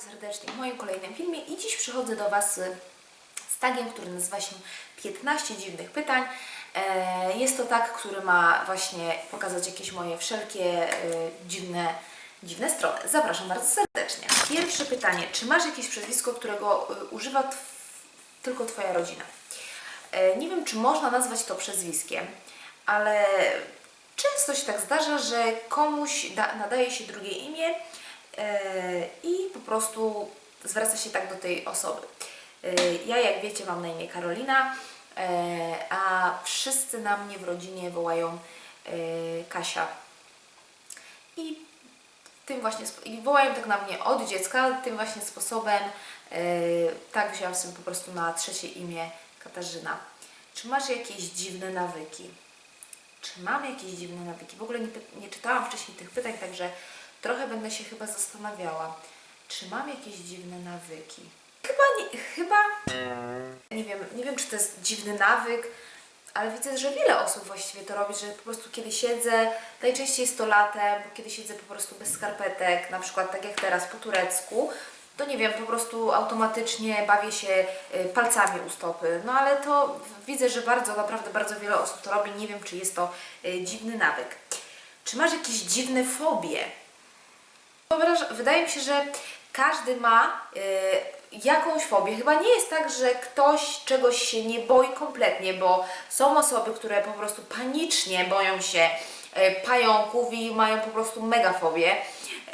serdecznie w moim kolejnym filmie i dziś przychodzę do Was z z tagiem, który nazywa się 15 dziwnych pytań. E, Jest to tag, który ma właśnie pokazać jakieś moje wszelkie e, dziwne, dziwne strony. Zapraszam bardzo serdecznie. Pierwsze pytanie. Czy masz jakieś przezwisko, którego e, używa tw tylko Twoja rodzina? E, Nie wiem, czy można nazwać to przezwiskiem, ale często się tak zdarza, że komuś da, nadaje się drugie imię i po prostu zwraca się tak do tej osoby. E, Ja, jak wiecie, mam na imię Karolina, e, a wszyscy na mnie w rodzinie wołają e, Kasia. I tym właśnie i wołają tak na mnie od dziecka, tym właśnie sposobem e, tak wzięłam sobie po prostu na trzecie imię Katarzyna. Czy masz jakieś dziwne nawyki? Czy mam jakieś dziwne nawyki? W ogóle nie, nie czytałam wcześniej tych pytań, także trochę będę się chyba zastanawiała. Czy mam jakieś dziwne nawyki? Chyba nie, chyba nie wiem, nie wiem czy to jest dziwny nawyk, ale widzę, że wiele osób właściwie to robi, że po prostu kiedy siedzę, najczęściej jest to latem, bo kiedy siedzę po prostu bez skarpetek, na przykład tak jak teraz po turecku, to nie wiem, po prostu automatycznie bawię się y, palcami u stopy. No ale to widzę, że bardzo, naprawdę bardzo wiele osób to robi. Nie wiem, czy jest to y, dziwny nawyk. Czy masz jakieś dziwne fobie? Wydaje mi się, że każdy ma y, jakąś fobię. Chyba nie jest tak, że ktoś czegoś się nie boi kompletnie, bo są osoby, które po prostu panicznie boją się y, pająków i mają po prostu mega fobię.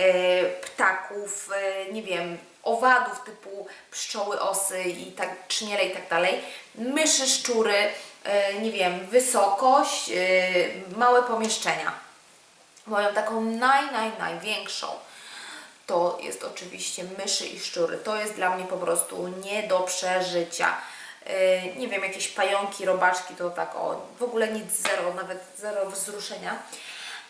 Y, ptaków, y, nie wiem, owadów typu pszczoły, osy i tak, trzmiele i tak dalej, myszy, szczury, nie wiem, wysokość, małe pomieszczenia. Moją taką naj, naj, największą to jest oczywiście myszy i szczury. To jest dla mnie po prostu nie do przeżycia. Yy, nie wiem, jakieś pająki, robaczki, to tak o, w ogóle nic, zero, nawet zero wzruszenia.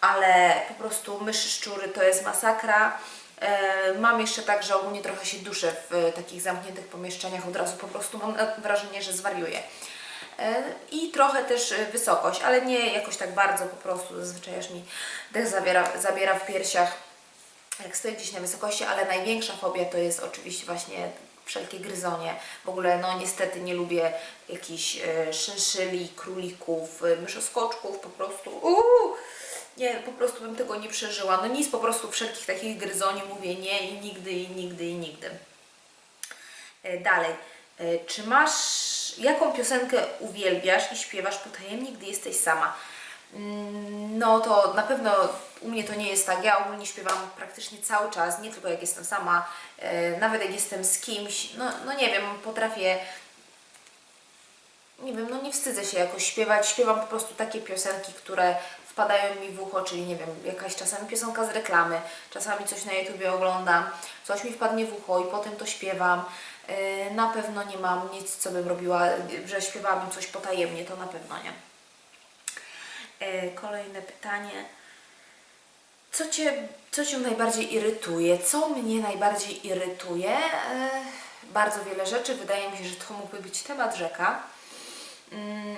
Ale po prostu myszy, szczury to jest masakra. Yy, mam jeszcze tak, że ogólnie trochę się duszę w yy, takich zamkniętych pomieszczeniach, od razu po prostu mam wrażenie, że zwariuję. E, I trochę też e, wysokość, ale nie jakoś tak bardzo po prostu. Zazwyczaj aż mi dech zabiera, zabiera w piersiach, jak stoję gdzieś na wysokości, ale największa fobia to jest oczywiście właśnie wszelkie gryzonie. W ogóle no niestety nie lubię jakichś e, szyszyli, królików, e, myszoskoczków, po prostu uuu, nie, po prostu bym tego nie przeżyła. No nic, po prostu wszelkich takich gryzoni mówię nie i nigdy, i nigdy, i nigdy. E, Dalej, czy masz, jaką piosenkę uwielbiasz i śpiewasz potajemnie, gdy jesteś sama? Mm, No to na pewno u mnie to nie jest tak. Ja ogólnie śpiewam praktycznie cały czas, nie tylko jak jestem sama, e, nawet jak jestem z kimś. No, no nie wiem, potrafię nie wiem, no nie wstydzę się jakoś śpiewać. Śpiewam po prostu takie piosenki, które wpadają mi w ucho, czyli nie wiem, jakaś czasami piosenka z reklamy, czasami coś na YouTubie oglądam, coś mi wpadnie w ucho i potem to śpiewam. Yy, Na pewno nie mam nic, co bym robiła, że śpiewałabym coś potajemnie, to na pewno nie. Yy, Kolejne pytanie. Co Cię, co Cię najbardziej irytuje? Co mnie najbardziej irytuje? Yy, Bardzo wiele rzeczy. Wydaje mi się, że to mógłby być temat rzeka. Mm,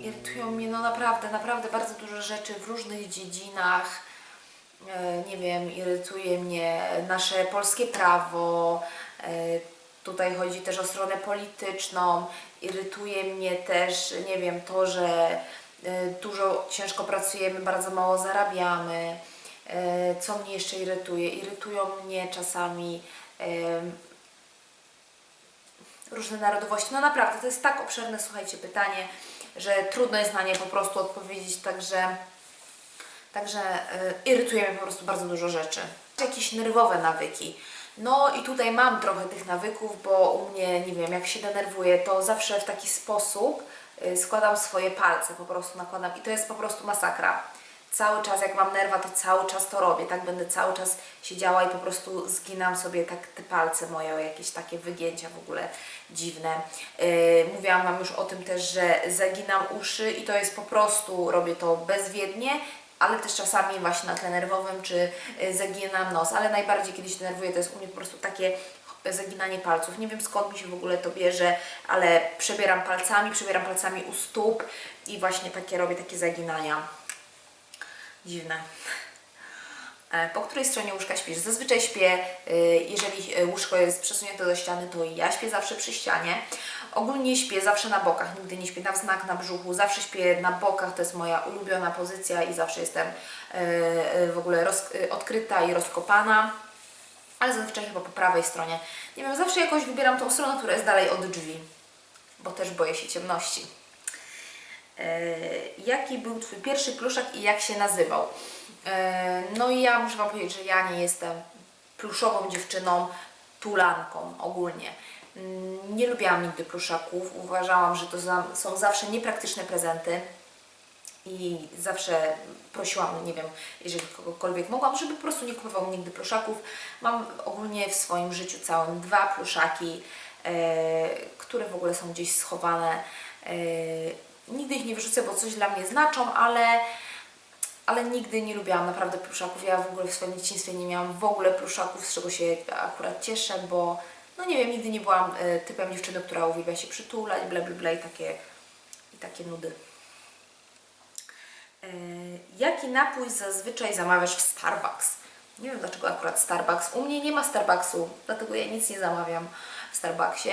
Irytują mnie no naprawdę, naprawdę bardzo dużo rzeczy w różnych dziedzinach. E, Nie wiem, irytuje mnie nasze polskie prawo. E, Tutaj chodzi też o stronę polityczną. Irytuje mnie też, nie wiem, to, że e, dużo ciężko pracujemy, bardzo mało zarabiamy. E, Co mnie jeszcze irytuje? Irytują mnie czasami em, różne narodowości. No naprawdę, to jest tak obszerne, słuchajcie, pytanie, że trudno jest na nie po prostu odpowiedzieć, także, także irytuje mnie po prostu bardzo dużo rzeczy. Jakieś nerwowe nawyki. No i tutaj mam trochę tych nawyków, bo u mnie, nie wiem, jak się denerwuję, to zawsze w taki sposób y, składam swoje palce, po prostu nakładam i to jest po prostu masakra. Cały czas, jak mam nerwa, to cały czas to robię, tak będę cały czas siedziała i po prostu zginam sobie tak te palce moje, jakieś takie wygięcia w ogóle dziwne. Yy, mówiłam Wam już o tym też, że zaginam uszy i to jest po prostu, robię to bezwiednie, ale też czasami właśnie na tle nerwowym, czy yy, zaginam nos, ale najbardziej kiedy się denerwuję, to jest u mnie po prostu takie zaginanie palców. Nie wiem skąd mi się w ogóle to bierze, ale przebieram palcami, przebieram palcami u stóp i właśnie takie robię takie zaginania. Dziwne. E, Po której stronie łóżka śpisz? Zazwyczaj śpię, e, jeżeli e, łóżko jest przesunięte do ściany, to ja śpię zawsze przy ścianie. Ogólnie śpię zawsze na bokach, nigdy nie śpię na wznak, na brzuchu, zawsze śpię na bokach, to jest moja ulubiona pozycja i zawsze jestem w ogóle odkryta i rozkopana. Ale zazwyczaj chyba po prawej stronie. Nie wiem, zawsze jakoś wybieram tą stronę, która jest dalej od drzwi, bo też boję się ciemności. Jaki był Twój pierwszy pluszak i jak się nazywał? E, no i ja muszę Wam powiedzieć, że ja nie jestem pluszową dziewczyną, tulanką ogólnie. Mm, Nie lubiłam nigdy pluszaków, uważałam, że to są zawsze niepraktyczne prezenty i zawsze prosiłam, nie wiem, jeżeli kogokolwiek mogłam, żeby po prostu nie kupował nigdy pluszaków. Mam ogólnie w swoim życiu całym dwa pluszaki, e, które w ogóle są gdzieś schowane. E, nigdy ich nie wyrzucę, bo coś dla mnie znaczą, ale, ale nigdy nie lubiłam naprawdę pluszaków. Ja w ogóle w swoim dzieciństwie nie miałam w ogóle pluszaków, z czego się akurat cieszę, bo no nie wiem, nigdy nie byłam e, typem dziewczyny, która uwielbia się przytulać, bla bla bla i takie, i takie nudy. E, Jaki napój zazwyczaj zamawiasz w Starbucks? Nie wiem dlaczego akurat Starbucks. U mnie nie ma Starbucksu, dlatego ja nic nie zamawiam w Starbucksie.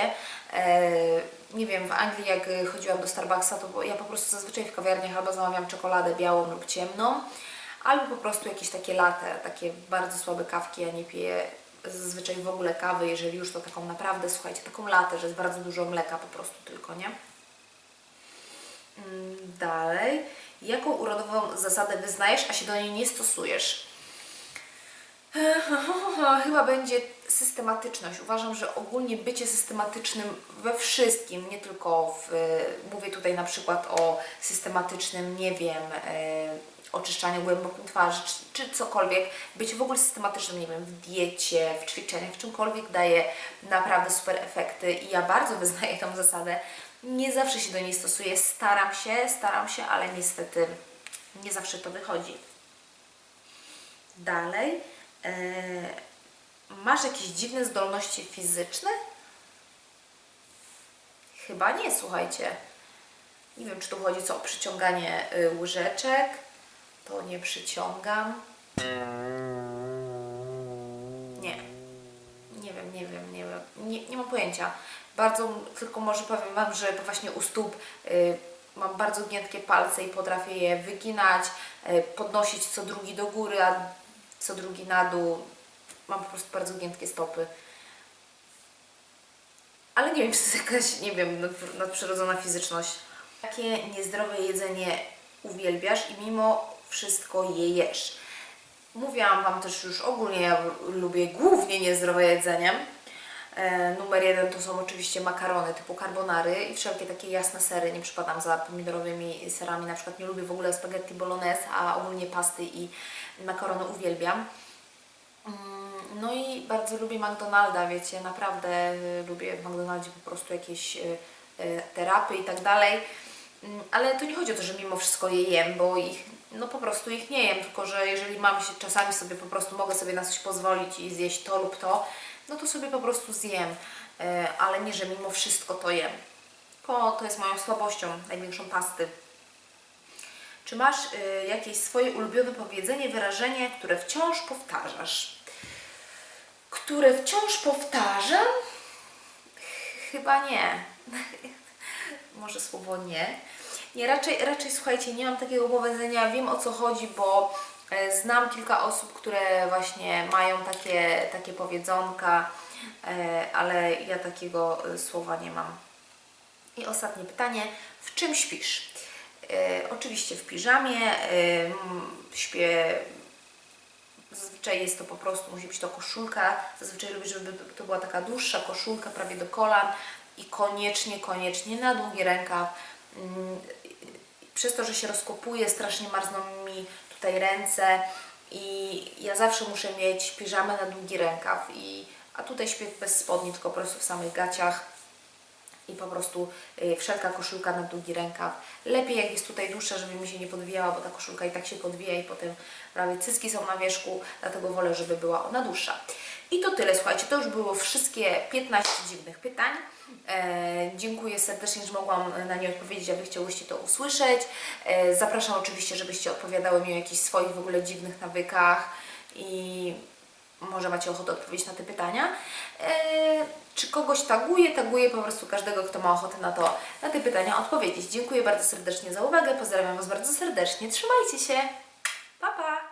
Nie wiem, w Anglii jak y, chodziłam do Starbucksa, to ja po prostu zazwyczaj w kawiarniach albo zamawiam czekoladę białą lub ciemną, albo po prostu jakieś takie latte, takie bardzo słabe kawki. Ja nie piję zazwyczaj w ogóle kawy, jeżeli już to taką naprawdę, słuchajcie, taką latę, że jest bardzo dużo mleka po prostu tylko, nie? Mm, Dalej. Jaką urodową zasadę wyznajesz, a się do niej nie stosujesz? Chyba będzie systematyczność. Uważam, że ogólnie bycie systematycznym we wszystkim, nie tylko w, mówię tutaj na przykład o systematycznym, nie wiem, e, oczyszczaniu głębokim twarzy, czy, czy cokolwiek, być w ogóle systematycznym, nie wiem, w diecie, w ćwiczeniach, w czymkolwiek daje naprawdę super efekty i ja bardzo wyznaję tą zasadę. Nie zawsze się do niej stosuję, staram się, staram się, ale niestety nie zawsze to wychodzi. Dalej. E, masz jakieś dziwne zdolności fizyczne? Chyba nie, słuchajcie. Nie wiem, czy tu chodzi co o przyciąganie y, łyżeczek. To nie przyciągam. Nie. Nie wiem, nie wiem, nie wiem. Nie, nie mam pojęcia. Bardzo, tylko może powiem Wam, że właśnie u stóp y, mam bardzo giętkie palce i potrafię je wyginać, y, podnosić co drugi do góry, a co drugi na dół. Mam po prostu bardzo giętkie stopy. Ale nie wiem, czy to jest jakaś, nie wiem, nadpr- nadprzyrodzona fizyczność. Jakie niezdrowe jedzenie uwielbiasz i mimo wszystko je jesz? Mówiłam Wam też już ogólnie, ja lubię głównie niezdrowe jedzenie. E, numer jeden to są oczywiście makarony typu carbonary i wszelkie takie jasne sery. Nie przypadam za pomidorowymi serami, na przykład nie lubię w ogóle spaghetti bolognese, a ogólnie pasty i makarony uwielbiam. Mm, No i bardzo lubię McDonalda, wiecie, naprawdę y, lubię w McDonaldzie po prostu jakieś y, y, terapy i tak dalej. Mm, Ale to nie chodzi o to, że mimo wszystko je jem, bo ich, no po prostu ich nie jem, tylko że jeżeli mam się czasami sobie po prostu mogę sobie na coś pozwolić i zjeść to lub to, no to sobie po prostu zjem, Y, ale nie, że mimo wszystko to jem. To, to jest moją słabością, największą pasty. Czy masz y, jakieś swoje ulubione powiedzenie, wyrażenie, które wciąż powtarzasz? Które wciąż powtarzam? Ch- Chyba nie. Może słowo nie. Nie, raczej, raczej słuchajcie, nie mam takiego powiedzenia, wiem o co chodzi, bo e, znam kilka osób, które właśnie mają takie, takie powiedzonka, e, ale ja takiego e, słowa nie mam. I ostatnie pytanie, w czym śpisz? E, oczywiście w piżamie, e, śpię, zazwyczaj jest to po prostu, musi być to koszulka, zazwyczaj lubię, żeby to była taka dłuższa koszulka, prawie do kolan i koniecznie, koniecznie na długi rękaw. Mm, Przez to, że się rozkopuje, strasznie marzną mi tutaj ręce i ja zawsze muszę mieć piżamę na długi rękaw, i, a tutaj śpię bez spodni, tylko po prostu w samych gaciach i po prostu y, wszelka koszulka na długi rękaw. Lepiej jak jest tutaj dłuższa, żeby mi się nie podwijała, bo ta koszulka i tak się podwija i potem prawie cycki są na wierzchu, dlatego wolę, żeby była ona dłuższa. I to tyle, słuchajcie, to już było wszystkie 15 dziwnych pytań. E, dziękuję serdecznie, że mogłam na nie odpowiedzieć, a Wy chciałyście to usłyszeć. E, zapraszam oczywiście, żebyście odpowiadały mi o jakichś swoich w ogóle dziwnych nawykach i może macie ochotę odpowiedzieć na te pytania. E, czy kogoś taguję? Taguję po prostu każdego, kto ma ochotę na to, na te pytania odpowiedzieć. Dziękuję bardzo serdecznie za uwagę, pozdrawiam Was bardzo serdecznie, trzymajcie się, pa pa!